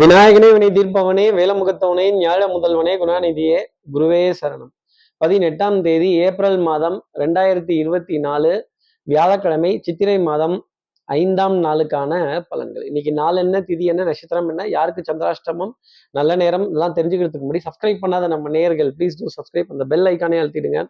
விநாயகனே வினை தீர்ப்பவனே வேலமுகத்தவனே ஞாழ முதல்வனே குணாநிதியே குருவே சரணம். பதினெட்டாம் தேதி ஏப்ரல் மாதம் ரெண்டாயிரத்தி இருபத்தி நாலு வியாழக்கிழமை சித்திரை மாதம் ஐந்தாம் நாளுக்கான பலன்கள். இன்னைக்கு நாள் என்ன திதி என்ன நட்சத்திரம் என்ன யாருக்கு சந்திராஷ்டமம் நல்ல நேரம் எல்லாம் தெரிஞ்சுக்கிறதுக்கு முன்னாடி சப்ஸ்கிரைப் பண்ணாத நம்ம நேயர்கள் ப்ளீஸ் டூ சப்ஸ்கிரைப் அந்த பெல் ஐக்கானே அழுத்திடுங்க.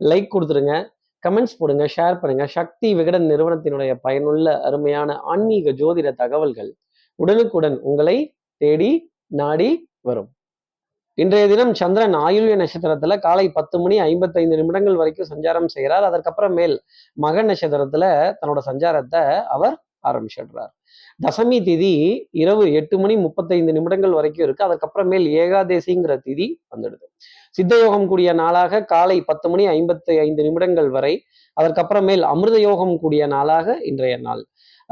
லைக் கொடுத்துருங்க கமெண்ட்ஸ் போடுங்க ஷேர் பண்ணுங்க. சக்தி விகடன் நிறுவனத்தினுடைய பயனுள்ள அருமையான ஆன்மீக ஜோதிட தகவல்கள் உடனுக்குடன் உங்களை தேடி நாடி வரும். இன்றைய தினம் சந்திரன் ஆயுள்ய நட்சத்திரத்துல காலை பத்து மணி ஐம்பத்தைந்து நிமிடங்கள் வரைக்கும் சஞ்சாரம் செய்கிறார். அதற்கப்புறம் மேல் மக நட்சத்திரத்துல தன்னோட சஞ்சாரத்தை அவர் ஆரம்பிச்சிடுறார். தசமி திதி இரவு எட்டு மணி முப்பத்தைந்து நிமிடங்கள் வரைக்கும் இருக்கு. அதுக்கப்புறமேல் ஏகாதேசிங்கிற திதி வந்துடுது. சித்தயோகம் கூடிய நாளாக காலை பத்து மணி ஐம்பத்தி ஐந்து நிமிடங்கள் வரை அதற்கப்புறமேல் அமிர்த யோகம் கூடிய நாளாக இன்றைய நாள்.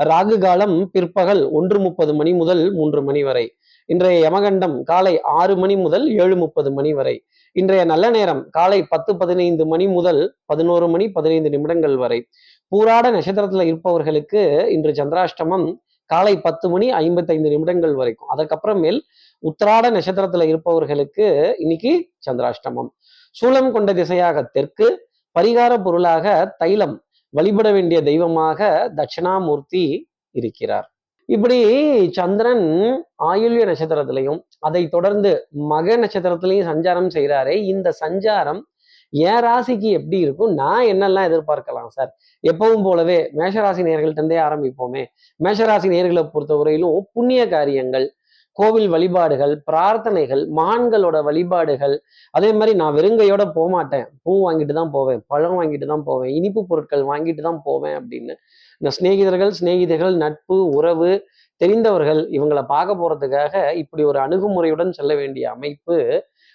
ராகு காலம் பிற்பகல் ஒன்று முப்பது மணி முதல் மூன்று மணி வரை. இன்றைய யமகண்டம் காலை ஆறு மணி முதல் ஏழு முப்பது மணி வரை. இன்றைய நல்ல நேரம் காலை பத்து பதினைந்து மணி முதல் பதினோரு மணி பதினைந்து நிமிடங்கள் வரை. பூராட நட்சத்திரத்துல இருப்பவர்களுக்கு இன்று சந்திராஷ்டமம் காலை பத்து மணி ஐம்பத்தைந்து நிமிடங்கள் வரைக்கும். அதுக்கப்புறமேல் உத்திராட நட்சத்திரத்துல இருப்பவர்களுக்கு இன்னைக்கு சந்திராஷ்டமம். சூலம் கொண்ட திசையாக தெற்கு பரிகார பொருளாக தைலம் வழிபட வேண்டிய தெய்வமாக தட்சிணாமூர்த்தி இருக்கிறார். இப்படி சந்திரன் ஆயுள்ய நட்சத்திரத்திலையும் அதை தொடர்ந்து மக நட்சத்திரத்திலையும் சஞ்சாரம் செய்கிறாரே இந்த சஞ்சாரம் என் ராசிக்கு எப்படி இருக்கும்? நான் என்னெல்லாம் எதிர்பார்க்கலாம் சார்? எப்பவும் போலவே மேஷராசி நேர்கள்ட்டே ஆரம்பிப்போமே. மேஷராசி நேர்களை பொறுத்தவரையிலும் புண்ணிய காரியங்கள் கோவில் வழிபாடுகள் பிரார்த்தனைகள் மான்களோட வழிபாடுகள். அதே மாதிரி நான் வெறுங்கையோட போக மாட்டேன் பூ வாங்கிட்டு தான் போவேன் பழம் வாங்கிட்டு தான் போவேன் இனிப்பு பொருட்கள் வாங்கிட்டு தான் போவேன் அப்படின்னு. இந்த சிநேகிதர்கள் சிநேகிதர்கள் நட்பு உறவு தெரிந்தவர்கள் இவங்களை பார்க்க போறதுக்காக இப்படி ஒரு அணுகுமுறையுடன் செல்ல வேண்டிய அமைப்பு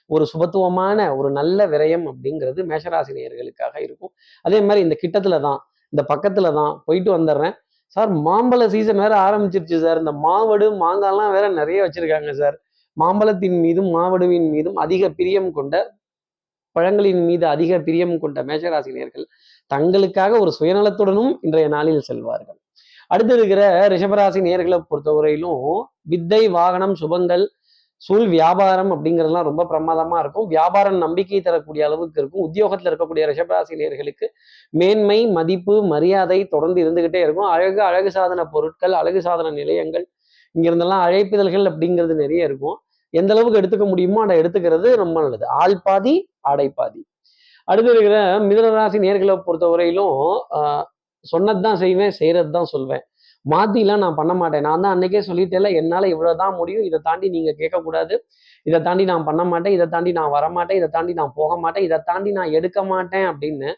ஒரு சுபத்துவமான ஒரு நல்ல விரயம் அப்படிங்கிறது மேஷராசினியர்களுக்காக இருக்கும். அதே மாதிரி இந்த கிட்டத்துல தான் இந்த பக்கத்துல தான் போயிட்டு வந்துடுறேன். சார் மாம்பழ சீசன் வேற ஆரம்பிச்சிருச்சு சார். இந்த மாவடு மாங்காய்லாம் வேற நிறைய வச்சிருக்காங்க சார். மாம்பழத்தின் மீதும் மாவடுவின் மீதும் அதிக பிரியம் கொண்ட பழங்களின் மீது அதிக பிரியம் கொண்ட மேஷராசி நேயர்கள் தங்களுக்காக ஒரு சுயநலத்துடனும் இன்றைய நாளில் செல்வார்கள். அடுத்து இருக்கிற ரிஷபராசி நேர்களை பொறுத்தவரையிலும் வித்தை வாகனம் சுபங்கள் சூழ் வியாபாரம் அப்படிங்கிறதுலாம் ரொம்ப பிரமாதமா இருக்கும். வியாபாரம் நம்பிக்கை தரக்கூடிய அளவுக்கு இருக்கும். உத்தியோகத்துல இருக்கக்கூடிய ரிஷபராசி நேர்களுக்கு மேன்மை மதிப்பு மரியாதை தொடர்ந்து இருந்துகிட்டே இருக்கும். அழகு அழகு சாதன பொருட்கள் அழகு சாதன நிலையங்கள் இங்கிருந்தெல்லாம் அழைப்பிதழ்கள் அப்படிங்கிறது நிறைய இருக்கும். எந்த அளவுக்கு எடுத்துக்க முடியுமோ அதை எடுத்துக்கிறது ரொம்ப நல்லது. ஆள் பாதி ஆடை பாதி. அடுத்து இருக்கிற மிதனராசி நேர்களை பொறுத்தவரையிலும் சொன்னது சொன்னதுதான் செய்வேன் செய்கிறது தான் சொல்வேன். மாத்திலாம் நான் பண்ண மாட்டேன். நான் தான் அன்னைக்கே சொல்லிட்டேன்ல என்னால இவ்வளவுதான் முடியும் இதை தாண்டி நீங்க கேட்கக்கூடாது. இதை தாண்டி நான் பண்ண மாட்டேன் இதை தாண்டி நான் வரமாட்டேன் இதை தாண்டி நான் போக மாட்டேன் இதை தாண்டி நான் எடுக்க மாட்டேன் அப்படின்னு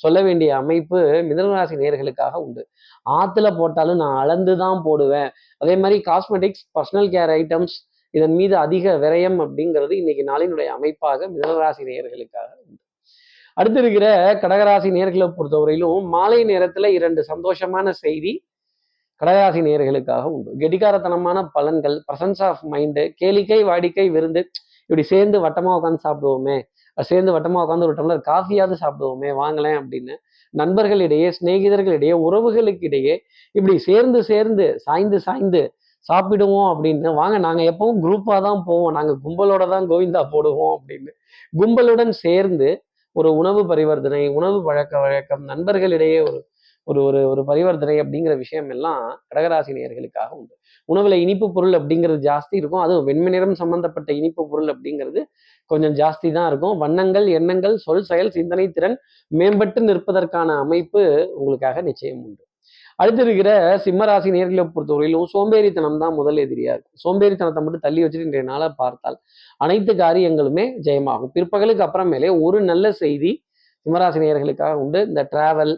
சொல்ல வேண்டிய அமைப்பு மிதனராசி நேர்களுக்காக உண்டு. ஆத்துல போட்டாலும் நான் அளந்து தான் போடுவேன். அதே மாதிரி காஸ்மெட்டிக்ஸ் பர்சனல் கேர் ஐட்டம்ஸ் இதன் மீது அதிக விரயம் அப்படிங்கிறது இன்னைக்கு நாளினுடைய அமைப்பாக மிதனராசி நேயர்களுக்காக உண்டு. அடுத்து இருக்கிற கடகராசி நேர்களை பொறுத்தவரையிலும் மாலை நேரத்துல இரண்டு சந்தோஷமான செய்தி கடகராசி நேர்களுக்காக உண்டு. கெடிகாரத்தனமான பலன்கள் பிரசன்ஸ் ஆஃப் மைண்டு கேளிக்கை வாடிக்கை விருந்து இப்படி சேர்ந்து வட்டமாக உட்காந்து சாப்பிடுவோமே சேர்ந்து வட்டமாக உட்காந்து ஒரு டம்ளர் காஃபியாவது சாப்பிடுவோமே வாங்கலேன் அப்படின்னு நண்பர்களிடையே சிநேகிதர்களிடையே உறவுகளுக்கிடையே இப்படி சேர்ந்து சேர்ந்து சாய்ந்து சாய்ந்து சாப்பிடுவோம் அப்படின்னு வாங்க நாங்கள் எப்பவும் குரூப்பாக தான் போவோம் நாங்கள் கும்பலோட தான் கோவிந்தா போடுவோம் அப்படின்னு கும்பலுடன் சேர்ந்து ஒரு உணவு பரிவர்த்தனை உணவு பழக்க வழக்கம் நண்பர்களிடையே ஒரு ஒரு ஒரு ஒரு பரிவர்த்தனை அப்படிங்கிற விஷயம் எல்லாம் கடகராசி நேயர்களுக்காக உண்டு. உணவுல இனிப்பு பொருள் அப்படிங்கிறது ஜாஸ்தி இருக்கும். அதுவும் வெண்மை நிறம் சம்பந்தப்பட்ட இனிப்பு பொருள் அப்படிங்கிறது கொஞ்சம் ஜாஸ்தி தான் இருக்கும். வண்ணங்கள் எண்ணங்கள் சொல் செயல் சிந்தனை திறன் மேம்பட்டு நிற்பதற்கான அமைப்பு உங்களுக்காக நிச்சயம் உண்டு. அடுத்து இருக்கிற சிம்மராசி நேர்களை பொறுத்தவரையிலும் சோம்பேறித்தனம் தான் முதல் எதிரியா இருக்கும். சோம்பேறித்தனத்தை மட்டும் தள்ளி வச்சுட்டு இன்றைய நாளை பார்த்தால் அனைத்து காரியங்களுமே ஜெயமாகும். பிற்பகலுக்கு அப்புறமேலே ஒரு நல்ல செய்தி சிம்மராசி நேர்களுக்காக உண்டு. இந்த டிராவல்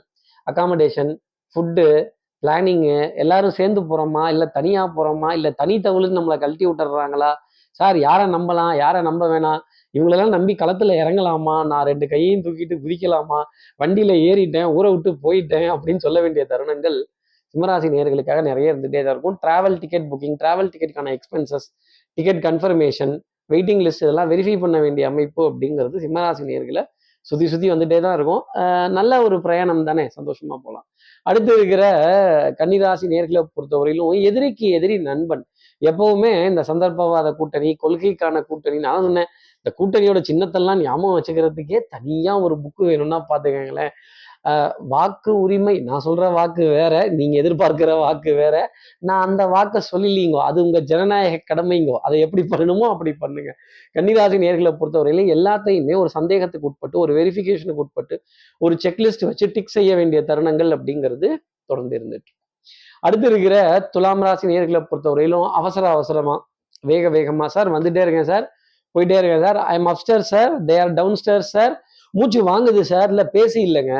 அகாமடேஷன் ஃபுட்டு பிளானிங்கு எல்லாரும் சேர்ந்து போகிறோமா இல்லை தனியாக போகிறோமா இல்லை தனி தகவலுன்னு நம்மளை கழட்டி விட்டுறாங்களா? சார் யாரை நம்பலாம்? யாரை நம்ப வேணாம்? இவங்களெல்லாம் நம்பி களத்தில் இறங்கலாமா? நான் ரெண்டு கையையும் தூக்கிட்டு குதிக்கலாமா? வண்டியில் ஏறிட்டேன் ஊரை விட்டு போயிட்டேன் அப்படின்னு சொல்ல வேண்டிய தருணங்கள் சிம்மராசி நேர்களுக்காக நிறைய இருந்துகிட்டே தான் இருக்கும். Travel ticket booking travel டிக்கெட்டுக்கான expenses ticket confirmation waiting list இதெல்லாம் வெரிஃபை பண்ண வேண்டிய அமைப்பு அப்படிங்கிறது சிம்மராசி நேர்களை சுற்றி சுற்றி வந்துட்டே தான் இருக்கும். நல்ல ஒரு பிரயாணம் தானே சந்தோஷமா போகலாம் அடுத்து இருக்கிற கன்னிராசி நேர்களை பொறுத்தவரையிலும் எதிரிக்கு எதிரி நண்பன். எப்பவுமே இந்த சந்தர்ப்பவாத கூட்டணி கொள்கைக்கான கூட்டணி நான் சொன்னேன். இந்த கூட்டணியோட சின்னத்தெல்லாம் ஞாபகம் வச்சுக்கிறதுக்கே தனியா ஒரு புக்கு வேணும்னா பாத்துக்கங்களேன் வாக்கு உரிமை நான் சொல்ற வாக்கு வேற நீங்க எதிர்பார்க்கிற வாக்கு வேற. நான் அந்த வாக்கை சொல்லலீங்கோ அது உங்க ஜனநாயக கடமைங்கோ அதை எப்படி பண்ணணுமோ அப்படி பண்ணுங்க. கன்னிராசி நேர்களை பொறுத்தவரையில எல்லாத்தையுமே ஒரு சந்தேகத்துக்கு உட்பட்டு ஒரு வெரிஃபிகேஷனுக்கு உட்பட்டு ஒரு செக்லிஸ்ட் வச்சு டிக் செய்ய வேண்டிய தருணங்கள் அப்படிங்கிறது தொடர்ந்து இருந்துட்டு. அடுத்து இருக்கிற துலாம் ராசி நேர்களை பொறுத்தவரையிலும் அவசர அவசரமா வேக வேகமா சார் வந்துட்டே இருக்கேன் சார் போயிட்டே இருக்கேன் sir I am after sir they are downstairs sir மூச்சு வாங்குது சார் இல்லை பேசி இல்லைங்க.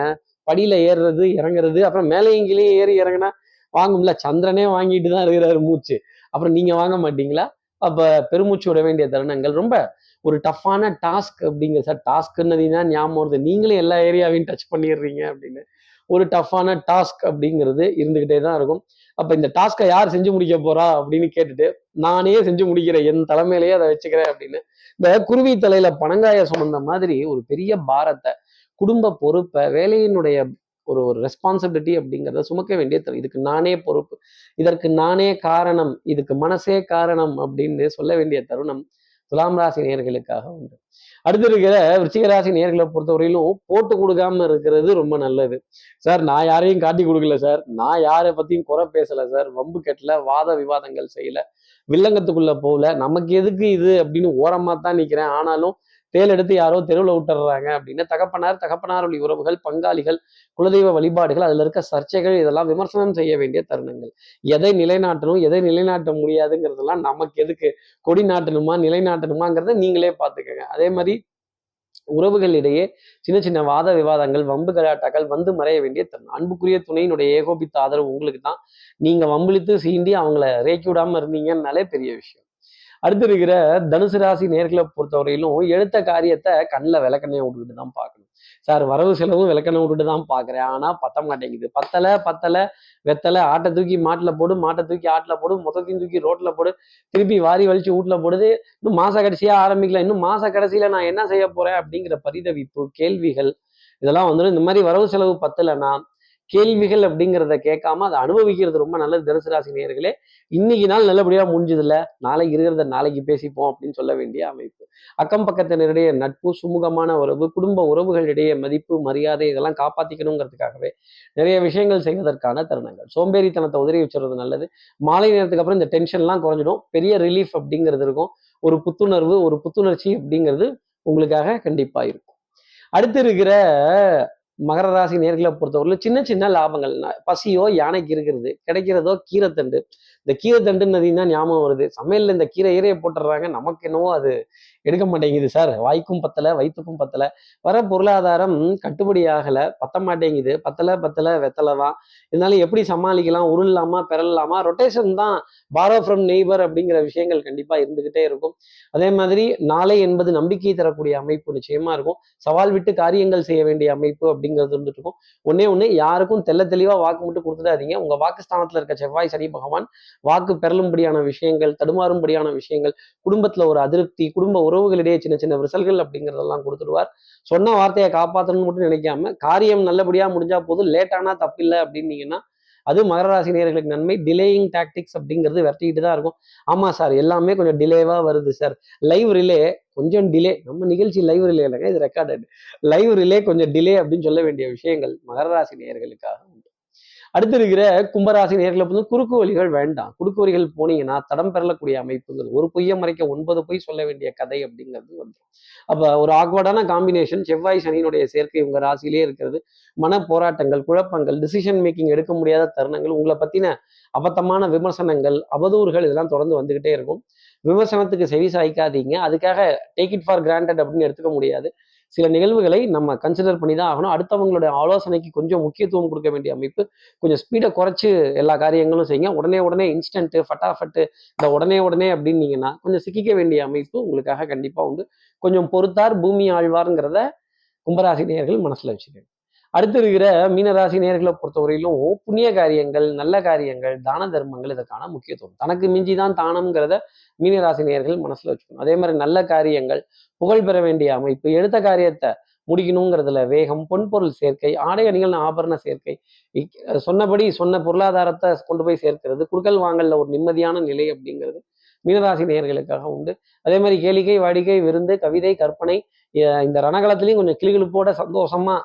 படியில ஏறுறது இறங்குறது அப்புறம் மேலேயும் கீழே ஏறி இறங்கினா வாங்கும்ல சந்திரனே வாங்கிட்டு தான் இருக்கிறாரு மூச்சு. அப்புறம் நீங்க வாங்க மாட்டீங்களா? அப்ப பெருமூச்சு விட வேண்டிய தருணங்கள். ரொம்ப ஒரு டஃப்பான டாஸ்க் அப்படிங்க சார். டாஸ்க்னது தான் ஞாபகம் வருது. நீங்களே எல்லா ஏரியாவையும் டச் பண்ணிடுறீங்க அப்படின்னு. ஒரு டஃப்பான டாஸ்க் அப்படிங்கிறது இருந்துகிட்டே தான் இருக்கும். அப்ப இந்த டாஸ்க்கை யார் செஞ்சு முடிக்க போறா அப்படின்னு கேட்டுட்டு நானே செஞ்சு முடிக்கிறேன். என் தலைமையிலேயே அதை வச்சுக்கிறேன் அப்படின்னு. இந்த குருவி தலையில பனங்காய சுமந்த மாதிரி ஒரு பெரிய பாரத்தை குடும்ப பொறுப்பை வேலையினுடைய ஒரு ஒரு ரெஸ்பான்சிபிலிட்டி அப்படிங்கிறத சுமக்க வேண்டிய இதுக்கு நானே பொறுப்பு. இதற்கு நானே காரணம் இதுக்கு மனசே காரணம் அப்படின்னு சொல்ல வேண்டிய தருணம் துலாம் ராசி நேயர்களுக்காக உண்டு. அடுத்து இருக்கிற விருச்சிக ராசி நேர்களை பொறுத்தவரையிலும் போட்டு கொடுக்காம இருக்கிறது ரொம்ப நல்லது. சார் நான் யாரையும் காட்டி கொடுக்கல சார். நான் யாரை பத்தியும் குறை பேசல சார். வம்பு கெட்டல வாத விவாதங்கள் செய்யல வில்லங்கத்துக்குள்ள போகல. நமக்கு எதுக்கு இது அப்படின்னு ஓரமா தான் நிக்கிறேன். ஆனாலும் தேல் எடுத்து யாரோ தெருவில் விட்டுறாங்க அப்படின்னு தகப்பனார் தகப்பனார் வழி உறவுகள் பங்காளிகள் குலதெய்வ வழிபாடுகள் அதுல இருக்க சர்ச்சைகள் இதெல்லாம் விமர்சனம் செய்ய வேண்டிய தருணங்கள். எதை நிலைநாட்டணும் எதை நிலைநாட்ட முடியாதுங்கிறதெல்லாம் நமக்கு எதுக்கு? கொடி நாட்டணுமா நிலைநாட்டணுமாங்கிறத நீங்களே பார்த்துக்கோங்க. அதே மாதிரி உறவுகளிடையே சின்ன சின்ன வாத விவாதங்கள் வம்பு கலாட்டாக்கள் வந்து மறைய வேண்டிய தருணம். அன்புக்குரிய துணையினுடைய ஏகோபித்த ஆதரவு உங்களுக்கு தான் நீங்க வம்பிழித்து சீண்டி அவங்கள ரேக்கி விடாம இருந்தீங்கன்னாலே பெரிய விஷயம். அடுத்து இருக்கிற தனுசு ராசி நேர்களை பொறுத்தவரையிலும் எடுத்த காரியத்தை கண்ணில் விளக்கணையை விட்டுட்டு தான் பார்க்கணும். சார் வரவு செலவும் விளக்கணை விட்டுட்டு தான் பார்க்குறேன். ஆனால் பத்த மாட்டேங்குது. பத்தலை பத்தலை வெத்தலை ஆட்டை தூக்கி மாட்டில் போடு மாட்டை தூக்கி ஆட்டில் போடு மொத்தத்தையும் தூக்கி ரோட்டில் போடு திருப்பி வாரி வலிச்சு வீட்டில் போடுது. இன்னும் மாச கடைசியாக ஆரம்பிக்கல. இன்னும் மாச கடைசியில் நான் என்ன செய்ய போகிறேன் அப்படிங்கிற பரிதவிப்பு கேள்விகள் இதெல்லாம் வந்துடும் இந்த மாதிரி வரவு செலவு பத்தலைன்னா கேள்விகள் அப்படிங்கிறத கேட்காம அதை அனுபவிக்கிறது ரொம்ப நல்லது தனுசு ராசி நேர்களே இன்னைக்கு நாள் நல்லபடியா முடிஞ்சது இல்ல நாளைக்கு இருக்கிறத நாளைக்கு பேசிப்போம் அப்படின்னு சொல்ல வேண்டிய அமைப்பு. அக்கம் பக்கத்தினருடைய நட்பு சுமூகமான உறவு குடும்ப உறவுகளிடையே மதிப்பு மரியாதை இதெல்லாம் காப்பாத்திக்கணுங்கிறதுக்காகவே நிறைய விஷயங்கள் செய்வதற்கான தருணங்கள். சோம்பேறித்தனத்தை உதறி வச்சுறது நல்லது. மாலை நேரத்துக்கு அப்புறம் இந்த டென்ஷன்லாம் குறைஞ்சிடும். பெரிய ரிலீஃப் அப்படிங்கிறது இருக்கும். ஒரு புத்துணர்வு ஒரு புத்துணர்ச்சி அப்படிங்கிறது உங்களுக்காக கண்டிப்பா இருக்கும். அடுத்து இருக்கிற மகர ராசி நேர்களை பொறுத்தவரையில சின்ன சின்ன லாபங்கள். பசியோ யானைக்கு இருக்கிறது கிடைக்கிறதோ கீரைத்தண்டு. இந்த கீரைத்தண்டுன்னு தான் ஞாபகம் வருது. சமையல்ல இந்த கீரை ஈரையை போட்டுடுறாங்க. நமக்கு என்னவோ அது எடுக்க மாட்டேங்குது சார் வாய்க்கும் பத்தலை வயிற்றுக்கும் பத்தல. வர பொருளாதாரம் கட்டுப்படி ஆகல பத்த மாட்டேங்குது. பத்தல பத்தல வெத்தலை தான் இருந்தாலும் எப்படி சமாளிக்கலாம்? உருளாமா பெறலாமா? ரொட்டேஷன் தான் பாரோ ஃப்ரம் நெய்பர் அப்படிங்கிற விஷயங்கள் கண்டிப்பாக இருந்துகிட்டே இருக்கும். அதே மாதிரி நாளை என்பது நம்பிக்கை தரக்கூடிய அமைப்பு நிச்சயமா இருக்கும். சவால் விட்டு காரியங்கள் செய்ய வேண்டிய அமைப்பு அப்படிங்கிறது இருந்துட்டு இருக்கும். ஒன்னே ஒன்று யாருக்கும் தெல்ல தெளிவாக வாக்கு மட்டும் கொடுத்துடாதீங்க. உங்க வாக்குஸ்தானத்துல இருக்க செவ்வாய் சனி பகவான் வாக்கு பெறலும்படியான விஷயங்கள் தடுமாறும்படியான விஷயங்கள் குடும்பத்தில் ஒரு அதிருப்தி குடும்ப உறவுகளிடையே சின்ன சின்ன விரிசல்கள் அப்படிங்கிறதெல்லாம் கொடுத்துடுவார். சொன்ன வார்த்தையை காப்பாற்றணும்னு மட்டும் நினைக்காம காரியம் நல்லபடியாக முடிஞ்சா போதும் லேட்டானா தப்பில்லை அப்படின்னீங்கன்னா அது மகர ராசி நேயர்களுக்கு நன்மை. டிலேயிங் டாக்டிக்ஸ் அப்படிங்கிறது விரட்டிக்கிட்டு தான் இருக்கும். ஆமாம் சார் எல்லாமே கொஞ்சம் டிலேவாக வருது சார். லைவ் ரிலே கொஞ்சம் டிலே நம்ம நிகழ்ச்சி லைவ் ரிலே இல்லைங்க இது ரெக்கார்டட் லைவ் ரிலே கொஞ்சம் டிலே அப்படின்னு சொல்ல வேண்டிய விஷயங்கள் மகர ராசி நேயர்களுக்காக அடுத்து இருக்கிற கும்பராசி நேர்களை வந்து குறுக்கு வழிகள் வேண்டாம். குறுக்கு வழிகள் போனீங்கன்னா தடம் பெறலக்கூடிய அமைப்புகள் ஒரு பொய்யை மறைக்க ஒன்பது பொய் சொல்ல வேண்டிய கதை அப்படிங்கிறது வந்துடும் அப்ப ஒரு ஆக்வர்டான காம்பினேஷன் செவ்வாய் சனியினுடைய சேர்க்கை உங்க ராசியிலே இருக்கிறது. மன போராட்டங்கள் குழப்பங்கள் டிசிஷன் மேக்கிங் எடுக்க முடியாத தருணங்கள் உங்களை பத்தின அபத்தமான விமர்சனங்கள் அவதூறுகள் இதெல்லாம் தொடர்ந்து வந்துகிட்டே இருக்கும். விமர்சனத்துக்கு செவி சாய்க்காதீங்க. அதுக்காக டேக் இட் ஃபார் கிராண்டட் அப்படின்னு எடுத்துக்க முடியாது. சில நிகழ்வுகளை நம்ம கன்சிடர் பண்ணி தான் ஆகணும். அடுத்தவங்களுடைய ஆலோசனைக்கு கொஞ்சம் முக்கியத்துவம் கொடுக்க வேண்டிய அமைப்பு கொஞ்சம் ஸ்பீடை குறைச்சு எல்லா காரியங்களும் செய்யுங்க. உடனே உடனே இன்ஸ்டன்ட் ஃபட்டாஃபட்டு இந்த உடனே உடனே அப்படின்னீங்கன்னா கொஞ்சம் சிக்கிக்க வேண்டிய அமைப்பு உங்களுக்காக கண்டிப்பாக உண்டு. கொஞ்சம் பொறுத்தார் பூமி ஆழ்வார்ங்கிறத கும்பராசினியர்கள் மனசில் வச்சுக்கோங்க. அடுத்து இருக்கிற மீனராசி நேர்களை பொறுத்தவரையிலும் புண்ணிய காரியங்கள் நல்ல காரியங்கள் தான தர்மங்கள் இதற்கான முக்கியத்துவம். தனக்கு மிஞ்சி தான் தானம்ங்கிறத மீனராசி நேயர்கள் மனசுல வச்சுக்கணும். அதே மாதிரி நல்ல காரியங்கள் புகழ் பெற வேண்டிய அமைப்பு எடுத்த காரியத்தை முடிக்கணுங்கிறதுல வேகம் பொன்பொருள் சேர்க்கை ஆடை அணிகள் ஆபரண சேர்க்கை சொன்னபடி சொன்ன பொருளாதாரத்தை கொண்டு போய் சேர்க்கிறது குடுக்கல் வாங்கல்ல ஒரு நிம்மதியான நிலை அப்படிங்கிறது மீனராசி நேயர்களுக்காக உண்டு. அதே மாதிரி கேளிக்கை வாடிக்கை விருந்து கவிதை கற்பனை இந்த ரணகலத்திலையும் கொஞ்சம் கிளிகளுப்போட சந்தோஷமா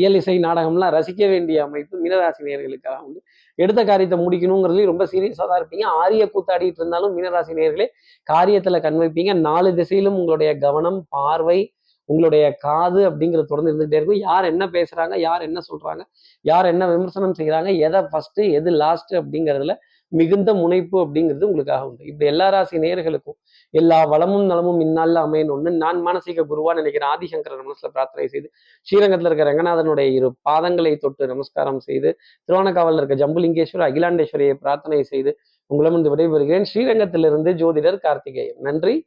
இயல் இசை நாடகம்லாம் ரசிக்க வேண்டிய அமைப்பு மீனராசி நேர்களுக்காக உண்டு. எடுத்த காரியத்தை முடிக்கணுங்கிறதுல ரொம்ப சீரியஸாக தான் இருப்பீங்க. ஆரிய கூத்தாடிட்டு இருந்தாலும் மீனராசி நேர்களே காரியத்தில் கண் வைப்பீங்க. நாலு திசையிலும் உங்களுடைய கவனம் பார்வை உங்களுடைய காது அப்படிங்கிறது தொடர்ந்து இருந்துகிட்டே இருக்கும். யார் என்ன பேசுகிறாங்க யார் என்ன சொல்கிறாங்க யார் என்ன விமர்சனம் செய்கிறாங்க எதை ஃபஸ்ட்டு எது லாஸ்ட்டு அப்படிங்கிறதுல மிகுந்த முனைப்பு அப்படிங்கிறது உங்களுக்காக உண்டு. இப்படி எல்லா ராசி நேர்களுக்கும் எல்லா வளமும் நலமும் இந்நாளில் அமையணும்னு நான் மானசீக குருவா நினைக்கிறேன் ஆதிசங்கரன் மனசுல பிரார்த்தனை செய்து ஸ்ரீரங்கத்தில் இருக்க ரங்கநாதனுடைய இரு பாதங்களை தொட்டு நமஸ்காரம் செய்து திருவானக்காவலில் இருக்க ஜம்புலிங்கேஸ்வரர் அகிலாண்டேஸ்வரியை பிரார்த்தனை செய்து உங்களிடம் இருந்து விடைபெறுகிறேன். ஸ்ரீரங்கத்திலிருந்து ஜோதிடர் கார்த்திகேயன். நன்றி.